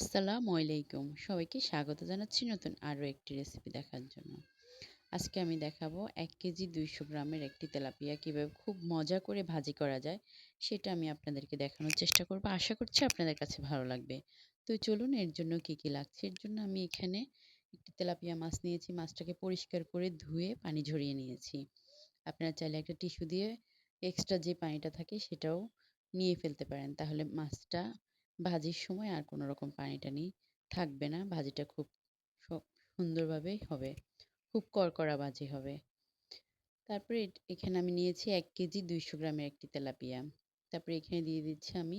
আসসালামু আলাইকুম। সবাইকে স্বাগত জানাচ্ছি নতুন আরও একটি রেসিপি দেখার জন্য। আজকে আমি দেখাবো এক কেজি দুইশো গ্রামের একটি তেলাপিয়া। কীভাবে খুব মজা করে ভাজি করা যায়, সেটা আমি আপনাদেরকে দেখানোর চেষ্টা করব। আশা করছি আপনাদের কাছে ভালো লাগবে। তো চলুন, এর জন্য কি কি লাগছে? এর জন্য আমি এখানে একটি তেলাপিয়া মাছ নিয়েছি। মাছটাকে পরিষ্কার করে ধুয়ে পানি ঝরিয়ে নিয়েছি। আপনারা চাইলে একটা টিস্যু দিয়ে এক্সট্রা যে পানিটা থাকে, সেটাও নিয়ে ফেলতে পারেন। তাহলে মাছটা ভাজির সময় আর কোনো রকম পানি টানি থাকবে না। ভাজিটা খুব সুন্দরভাবেই হবে। খুব করকরা ভাজি হবে। তারপরে এখানে আমি নিয়েছি এক কেজি দুইশো গ্রামের একটি তেলাপিয়া। তারপরে এখানে দিয়ে দিচ্ছি আমি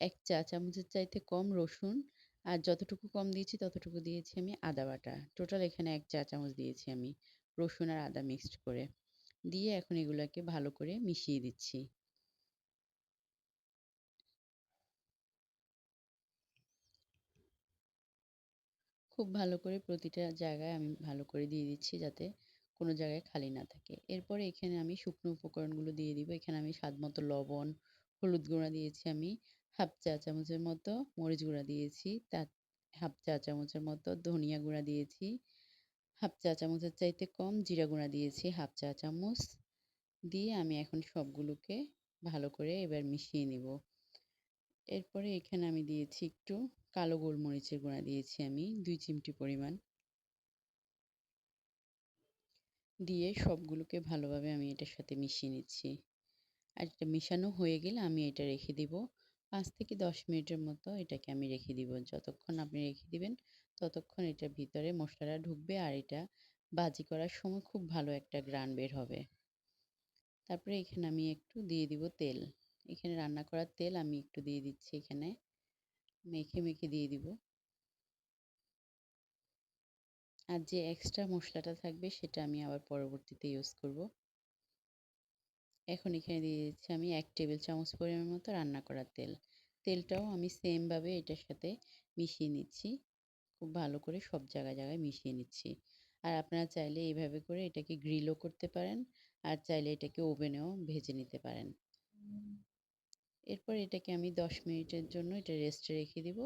এক চা চামচের চাইতে কম রসুন। আর যতটুকু কম দিয়েছি ততটুকু দিয়েছি আমি আদা বাটা। টোটাল এখানে এক চা চামচ দিয়েছি আমি রসুন আর আদা মিক্সড করে। দিয়ে এখন এগুলোকে ভালো করে মিশিয়ে দিচ্ছি। খুব ভালো করে প্রতিটা জায়গায় আমি ভালো করে দিয়ে দিচ্ছি যাতে কোনো জায়গায় খালি না থাকে। এরপরে এখানে আমি শুকনো উপকরণগুলো দিয়ে দিব। এখানে আমি স্বাদ মতো লবণ, হলুদ গুঁড়া দিয়েছি আমি, হাফ চা চামচের মতো মরিচ গুঁড়া দিয়েছি, তার হাফ চা চামচের মতো ধনিয়া গুঁড়া দিয়েছি, হাফ চা চামচের চাইতে কম জিরা গুঁড়া দিয়েছি, হাফ চা চামচ দিয়ে আমি এখন সবগুলোকে ভালো করে এবার মিশিয়ে নিব। এরপরে এখানে আমি দিয়েছি একটু কালো গোলমরিচের গুঁড়া দিয়েছি আমি, দুই চিমটি পরিমাণ। দিয়ে সবগুলোকে ভালোভাবে আমি এটার সাথে মিশিয়ে নিচ্ছি। আর এটা মিশানো হয়ে গেলে আমি এটা রেখে দিব। পাঁচ থেকে দশ মিনিটের মতো এটাকে আমি রেখে দিব। যতক্ষণ আপনি রেখে দিবেন, ততক্ষণ এটার ভিতরে মশলাটা ঢুকবে আর এটা বাজি করার সময় খুব ভালো একটা গ্রান বের হবে। তারপরে এখানে আমি একটু দিয়ে দিব তেল। এখানে রান্না করার তেল আমি একটু দিয়ে দিচ্ছি এখানে। মেখে মেখে দিয়ে দিব। আর যে এক্সট্রা মশলাটা থাকবে সেটা আমি আবার পরবর্তীতে ইউজ করব। এখন এখানে দিয়ে দিচ্ছি আমি এক টেবিল চামচ পরিমাণ মতো রান্না করার তেল। তেলটাও আমি সেমভাবে এটার সাথে মিশিয়ে নিচ্ছি। খুব ভালো করে সব জায়গায় জায়গায় মিশিয়ে নিচ্ছি। আর আপনারা চাইলে এইভাবে করে এটাকে গ্রিলও করতে পারেন। আর চাইলে এটাকে ওভেনেও ভেজে নিতে পারেন। এরপর এটাকে আমি দশ মিনিটের জন্য এটা রেস্টে রেখে দিব।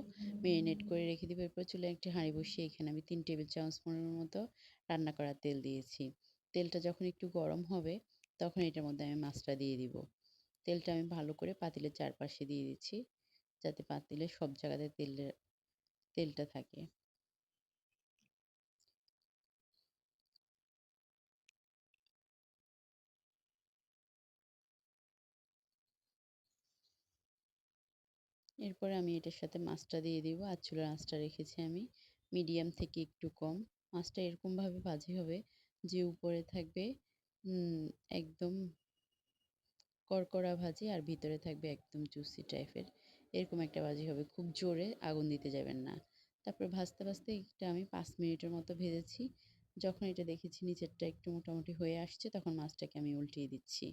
মেরিনেট করে রেখে দিব। এরপর চুলে একটি হাঁড়ি বসিয়ে এখানে আমি তিন টেবিল চামচ মতো রান্না করা তেল দিয়েছি। তেলটা যখন একটু গরম হবে তখন এটার মধ্যে আমি মাছটা দিয়ে দিব। তেলটা আমি ভালো করে পাতিলের চারপাশে দিয়ে দিচ্ছি যাতে পাতিলে সব জায়গাতে তেলের তেলটা থাকে। এরপরে আমি এটার সাথে মাছটা দিয়ে দিব। আর চুলার আঁচটা রেখেছি আমি মিডিয়াম থেকে একটু কম। মাছটা এরকমভাবে ভাজি হবে যে উপরে থাকবে একদম কড়কড়া ভাজি আর ভিতরে থাকবে একদম জুসি টাইপের এরকম একটা ভাজি হবে। খুব জোরে আগুন দিতে যাবেন না। তারপর ভাজতে ভাজতে এটা আমি পাঁচ মিনিটের মতো ভেজেছি। যখন এটা দেখেছি নিচেরটা একটু মোটামুটি হয়ে আসছে, তখন মাছটাকে আমি উল্টিয়ে দিচ্ছি।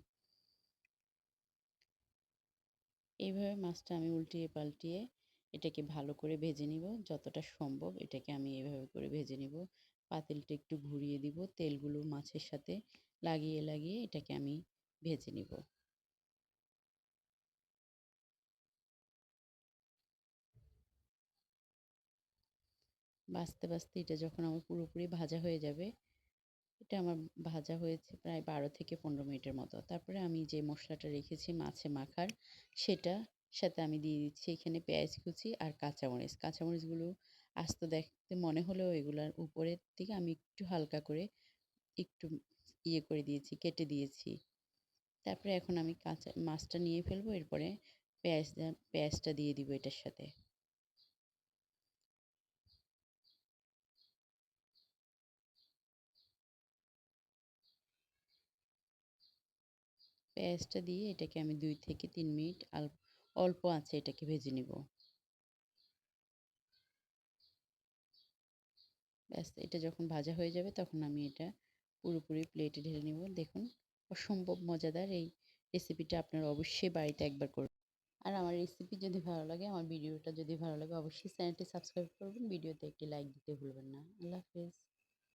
এইভাবে মাছটা আমি উল্টিয়ে পাল্টিয়ে এটাকে ভালো করে ভেজে নিব। যতটা সম্ভব এটাকে আমি এভাবে করে ভেজে নিব। পাতিলটা একটু ঘুরিয়ে দিব। তেলগুলো মাছের সাথে লাগিয়ে লাগিয়ে এটাকে আমি ভেজে নিব। বাঁচতে বাঁচতে এটা যখন আমার পুরোপুরি ভাজা হয়ে যাবে এটা আমার ভাজা হয়েছে প্রায় বারো থেকে পনেরো মিনিটের মতো। তারপরে আমি যে মশলাটা রেখেছি মাছে মাখার, সেটা সাথে আমি দিয়ে দিচ্ছি এখানে পেঁয়াজ কুচি আর কাঁচামরিচ। কাঁচামরিচগুলো আস্ত দেখতে মনে হলেও এগুলার উপরের দিকে আমি একটু হালকা করে একটু ইয়ে করে দিয়েছি, কেটে দিয়েছি। তারপরে এখন আমি কাঁচা মাছটা নিয়ে ফেলব, এরপরে পেঁয়াজ পেঁয়াজটা দিয়ে দিব এটার সাথে। পেঁয়াজটা দিয়ে এটাকে আমি দুই থেকে তিন মিনিট অল্প আছে এটাকে ভেজে নিব। ব্যাস, এটা যখন ভাজা হয়ে যাবে তখন আমি এটা পুরোপুরি প্লেটে ঢেলে নিব। দেখুন, অসম্ভব মজাদার এই রেসিপিটা আপনারা অবশ্যই বাড়িতে একবার করবেন আর আমার রেসিপি যদি ভালো লাগে, আমার ভিডিওটা যদি ভালো লাগে, অবশ্যই চ্যানেলটি সাবস্ক্রাইব করবেন। ভিডিওতে একটি লাইক দিতে ভুলবেন না। আল্লাহ হাফেজ।